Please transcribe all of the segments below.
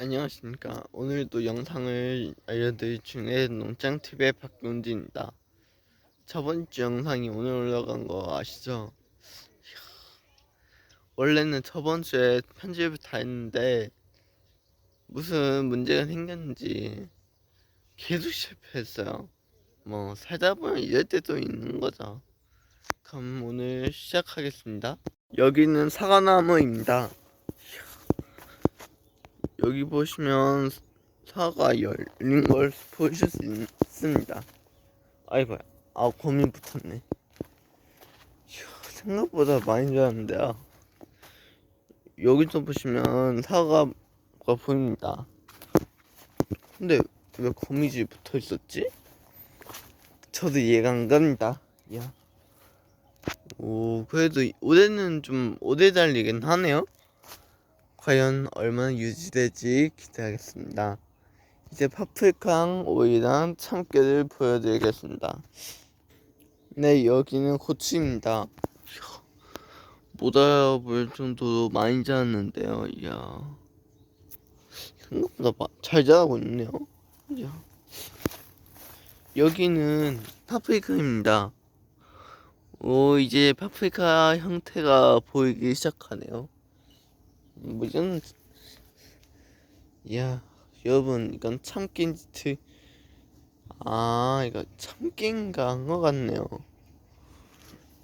안녕하십니까. 오늘도 영상을 알려드릴 중에 농장TV의 박용진입니다. 저번 주 영상이 오늘 올라간 거 아시죠? 이야, 원래는 저번 주에 편집을 다 했는데 무슨 문제가 생겼는지 계속 실패했어요. 뭐 살다 보면 이럴 때도 있는 거죠. 그럼 오늘 시작하겠습니다. 여기는 사과나무입니다. 여기 보시면 사과 열린 걸 보실 수 있습니다. 아이고야, 아 거미 붙었네. 휴, 생각보다 많이 좋았는데요. 여기도 보시면 사과가 보입니다. 근데 왜 거미줄이 붙어 있었지? 저도 이해가 안 갑니다. 야. 오, 그래도 올해는 좀 오래 달리긴 하네요. 과연 얼마나 유지될지 기대하겠습니다. 이제 파프리카랑 오이랑 참깨를 보여드리겠습니다. 네, 여기는 고추입니다. 못 알아볼 정도로 많이 자랐는데요. 이야. 생각보다 마- 잘 자라고 있네요. 이야. 여기는 파프리카입니다. 오, 이제 파프리카 형태가 보이기 시작하네요. 무슨 야 여러분 이건 참깨인지 아 이거 참깨인가 한 것 같네요.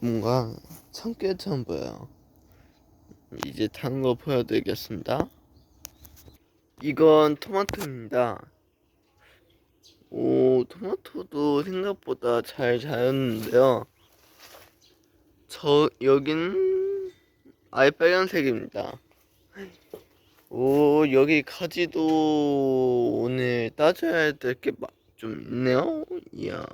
뭔가 참깨처럼 보여요. 이제 단거 보여드리겠습니다. 이건 토마토입니다. 오 토마토도 생각보다 잘 자랐는데요. 저 여기는 아예 빨간색입니다 오, 여기 가지도 오늘 따져야 될 게 좀 있네요. 이야.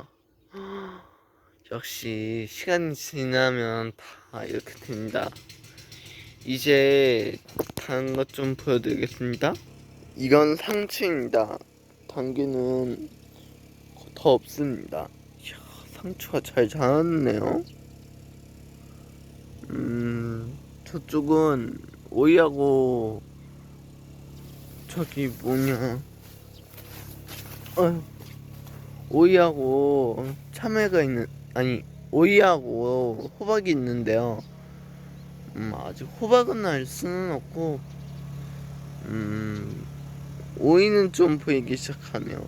역시 시간이 지나면 다 이렇게 됩니다. 이제 다른 것 좀 보여드리겠습니다. 이건 상추입니다. 당귀는 더 없습니다. 이야, 상추가 잘 자랐네요. 음, 저쪽은 오이하고 저기 뭐냐. 어, 오이하고 참외가 있는 아니 오이하고 호박이 있는데요. 음, 아직 호박은 알 수는 없고 음, 오이는 좀 보이기 시작하네요.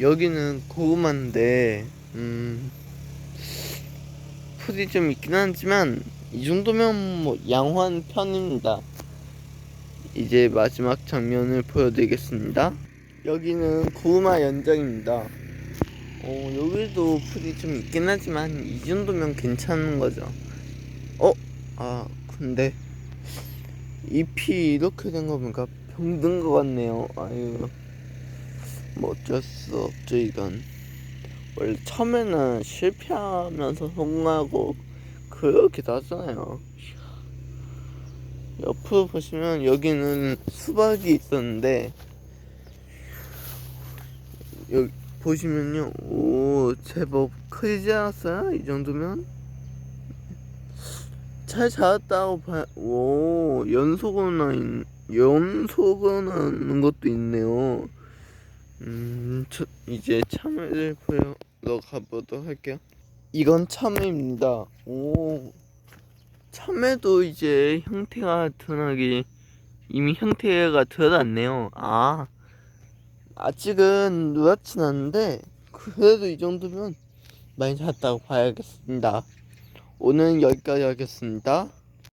여기는 고구마인데 음, 풀이 좀 있긴 하지만 이 정도면 뭐 양호한 편입니다 이제 마지막 장면을 보여드리겠습니다. 여기는 고구마 연장입니다. 어, 여기도 풀이 좀 있긴 하지만 이 정도면 괜찮은 거죠. 어? 아, 근데 잎이 이렇게 된 거 보니까 병든 것 같네요. 아유, 뭐 어쩔 수 없죠, 이건. 원래 처음에는 실패하면서 성공하고 그렇게 나잖아요. 옆으로 보시면 여기는 수박이 있었는데 여기 보시면요. 오 제법 크지 않았어요? 이 정도면? 잘 자랐다고 봐 오 연속으로 나 연속으로 나는 것도 있네요. 음 저, 이제 참외를 보 러 가보도록 할게요 이건 참외입니다 오 참외도 이제 형태가 드러나기 이미 형태가 드러났네요. 아 아직은 누렇진 않은데 그래도 이 정도면 많이 잤다고 봐야겠습니다. 오늘 여기까지 하겠습니다.